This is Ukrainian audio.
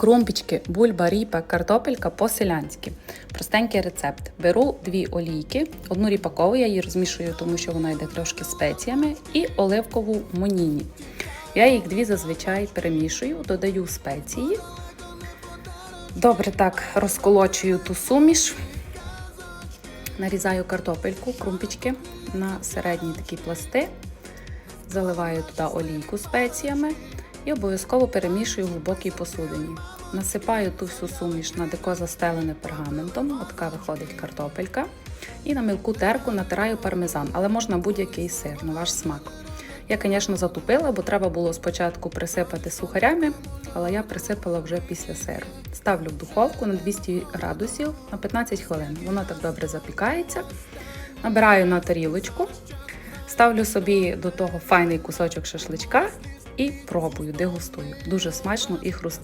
Крумпічки, бульба, ріпа, картопелька по-селянськи. Простенький рецепт. Беру дві олійки, одну ріпакову, я її розмішую, тому що вона йде трошки спеціями, і оливкову моніні. Я їх дві зазвичай перемішую, додаю спеції. Добре так розколочую ту суміш. Нарізаю картопельку, крумпічки на середні такі пласти. Заливаю туди олійку спеціями і обов'язково перемішую в глибокій посудині. Насипаю ту всю суміш на деко застелене пергаментом, отака виходить картопелька. І на мілку терку натираю пармезан, але можна будь-який сир, на ваш смак. Я, звісно, затупила, бо треба було спочатку присипати сухарями, але я присипала вже після сиру. Ставлю в духовку на 200 градусів на 15 хвилин. Воно так добре запікається. Набираю на тарілочку, ставлю собі до того файний кусочок шашличка і пробую, дегустую. Дуже смачно і хрустко.